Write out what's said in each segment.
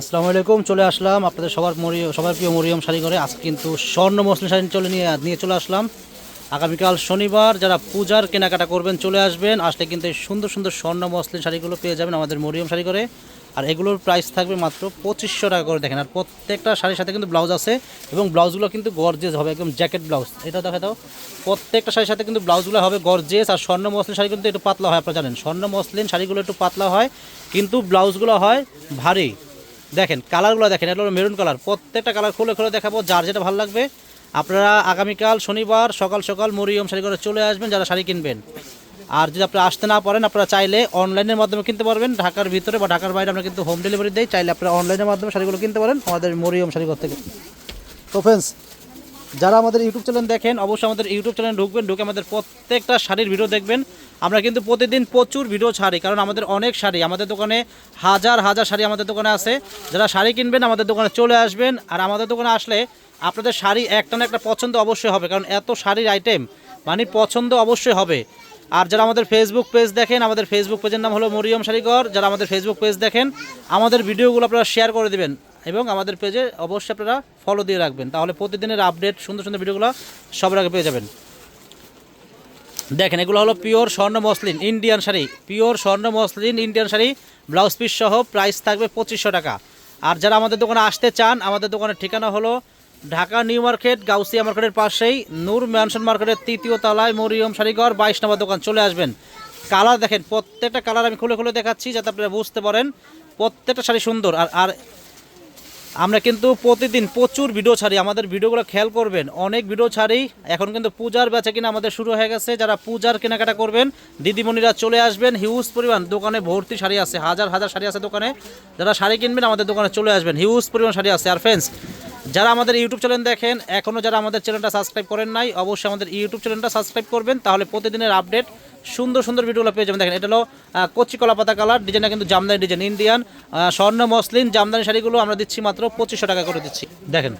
আসসালামু আলাইকুম, চলে আসলাম আপনাদের সবার মরিয়ম সবার প্রিয় মরিয়ম শাড়ি করে আজকে কিন্তু স্বর্ণ মসলিন শাড়ি চলে নিয়ে নিয়ে চলে আসলাম। আগামীকাল শনিবার যারা পূজার কেনাকাটা করবেন চলে আসবেন। আসলে কিন্তু এই সুন্দর সুন্দর স্বর্ণ মসলিন শাড়িগুলো পেয়ে যাবেন আমাদের মরিয়ম শাড়ি করে আর এগুলোর প্রাইস থাকবে মাত্র পঁচিশশো টাকা করে। দেখেন, আর প্রত্যেকটা শাড়ির সাথে কিন্তু ব্লাউজ আছে এবং ব্লাউজগুলো কিন্তু গর্জেস হবে, একদম জ্যাকেট ব্লাউজ এটা দেখা দাও। প্রত্যেকটা শাড়ির সাথে কিন্তু ব্লাউজগুলো হবে গর্জেস আর স্বর্ণ মসলিন শাড়ি কিন্তু একটু পাতলা হয়, আপনারা জানেন। স্বর্ণ মসলিন শাড়িগুলো একটু পাতলা হয়, কিন্তু ব্লাউজগুলো হয় ভারী। দেখেন কালারগুলো দেখেন, এটা হলো মেরুন কালার প্রত্যেকটা কালার খুলে খুলে দেখাবো যার যেটা ভালো লাগবে। আপনারা আগামীকাল শনিবার সকাল সকাল মরিয়ম শাড়ি করে চলে আসবেন, যারা শাড়ি কিনবেন। আর যদি আপনারা আসতে না পারেন, আপনারা চাইলে অনলাইনের মাধ্যমে কিনতে পারবেন। ঢাকার ভিতরে বা ঢাকার বাইরে আমরা কিন্তু হোম ডেলিভারি দেই, চাইলে আপনারা অনলাইনের মাধ্যমে শাড়িগুলো কিনতে পারেন, আমাদের মরিয়ম শাড়িঘর থেকে। তো ফ্রেন্ডস যারা আমাদের ইউটিউব চ্যানেল দেখেন, অবশ্যই আমাদের ইউটিউব চ্যানেল ঢুকবেন, ঢুকে আমাদের প্রত্যেকটা শাড়ির ভিডিও দেখবেন। আমরা কিন্তু প্রতিদিন প্রচুর ভিডিও ছাড়ি, কারণ আমাদের অনেক শাড়ি। আমাদের দোকানে হাজার হাজার শাড়ি আমাদের দোকানে আছে। যারা শাড়ি কিনবেন, আমাদের দোকানে চলে আসবেন। আর আমাদের দোকানে আসলে আপনাদের শাড়ি একটা না একটা পছন্দ অবশ্যই হবে, কারণ এত শাড়ির আইটেম মানে পছন্দ অবশ্যই হবে। আর যারা আমাদের ফেসবুক পেজ দেখেন, আমাদের ফেসবুক পেজের নাম হলো মরিয়ম শাড়িঘর যারা আমাদের ফেসবুক পেজ দেখেন, আমাদের ভিডিওগুলো আপনারা শেয়ার করে দেবেন এবং আমাদের পেজে অবশ্যই আপনারা ফলো দিয়ে রাখবেন। তাহলে প্রতিদিনের আপডেট সুন্দর সুন্দর ভিডিওগুলো সবার আগে পেয়ে যাবেন। দেখেন, এগুলো হলো পিওর স্বর্ণ মসলিন ইন্ডিয়ান শাড়ি। পিওর স্বর্ণ muslin Indian sari blouse piece সহ প্রাইস থাকবে পঁচিশশো টাকা। আর যারা আমাদের দোকানে আসতে চান, আমাদের দোকানের ঠিকানা হলো ঢাকা নিউ মার্কেট, গাউসিয়া মার্কেটের পাশেই নূর ম্যানশন মার্কেটের তৃতীয় তলায় মরিয়ম শাড়িঘর, বাইশ নম্বর দোকান চলে আসবেন। কালার দেখেন, প্রত্যেকটা কালার আমি খুলে খুলে দেখাচ্ছি যাতে আপনারা বুঝতে পারেন, প্রত্যেকটা শাড়ি সুন্দর। আর আর আমরা কিন্তু প্রতিদিন প্রচুর ভিডিও ছাড়ি, আমাদের ভিডিওগুলো খেয়াল করবেন। অনেক ভিডিও ছাড়ি, এখন কিন্তু পূজার বেচা কিনা আমাদের শুরু হয়ে গেছে, যারা পূজার কেনাকাটা করবেন, দিদিমণিরা চলে আসবেন হিউজ পরিমাণ দোকানে ভর্তি শাড়ি আছে, হাজার হাজার শাড়ি আছে দোকানে, যারা শাড়ি কিনবেন আমাদের দোকানে চলে আসবেন হিউজ পরিমাণ শাড়ি আছে। আর ফ্রেন্ডস যারা আমাদের ইউটিউব চ্যানেল দেখেন এখনও যারা আমাদের চ্যানেলটা সাবস্ক্রাইব করেন নাই, অবশ্যই আমাদের ইউটিউব চ্যানেলটা সাবস্ক্রাইব করবেন, তাহলে প্রতিদিনের আপডেট, সুন্দর সুন্দর ভিডিওগুলো পেয়ে যাবেন। দেখেন, এটা হলো কচি কলা পাতা কালার ডিজাইনটা কিন্তু জামদানি ডিজাইন ইন্ডিয়ান স্বর্ণ, মসলিন, জামদানি শাড়িগুলো আমরা দিচ্ছি মাত্র পঁচিশশো টাকা করে দিচ্ছি। দেখেন,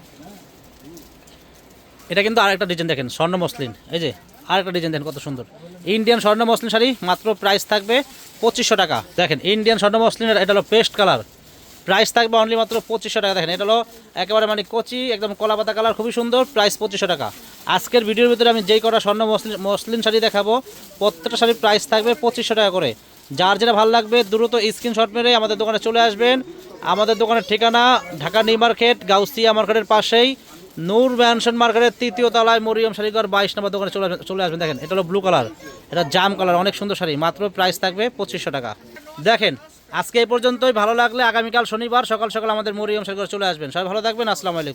এটা কিন্তু আরেকটা ডিজাইন দেখেন, স্বর্ণ, মসলিন, এই যে, আরেকটা ডিজাইন দেখেন কত সুন্দর। ইন্ডিয়ান স্বর্ণ, মসলিন শাড়ি মাত্র প্রাইস থাকবে পঁচিশশো টাকা। দেখেন ইন্ডিয়ান স্বর্ণ মসলিন এটা হলো পেস্ট কালার প্রাইস থাকবে অনলি মাত্র পঁচিশশো টাকা। দেখেন, এটা হলো একেবারে মানে কচি, একদম কলা পাতা কালার খুবই সুন্দর। প্রাইস পঁচিশশো টাকা। আজকের ভিডিওর ভিতরে আমি যেই কটা স্বর্ণ মসলিন শাড়ি দেখাবো, প্রত্যেকটা শাড়ির প্রাইস থাকবে পঁচিশশো টাকা করে। যার যেটা ভালো লাগবে, দ্রুত স্ক্রিনশট মেরে আমাদের দোকানে চলে আসবেন। আমাদের দোকানের ঠিকানা, ঢাকা নিউ মার্কেট, গাউসিয়া মার্কেটের পাশেই। নূর ম্যানশন মার্কেটের তৃতীয় তলায় মরিয়ম শাড়িঘর, বাইশ নম্বর দোকানে চলে চলে আসবেন। দেখেন, এটা হলো ব্লু কালার এটা জাম কালার অনেক সুন্দর শাড়ি, মাত্র প্রাইস থাকবে পঁচিশশো টাকা। দেখেন আজকে এই পর্যন্তই। ভালো লাগলে আগামীকাল শনিবার সকাল সকাল আমাদের মরিয়ম সরকার চলে আসবেন। সবাই ভালো থাকবেন। আসসালামু আলাইকুম।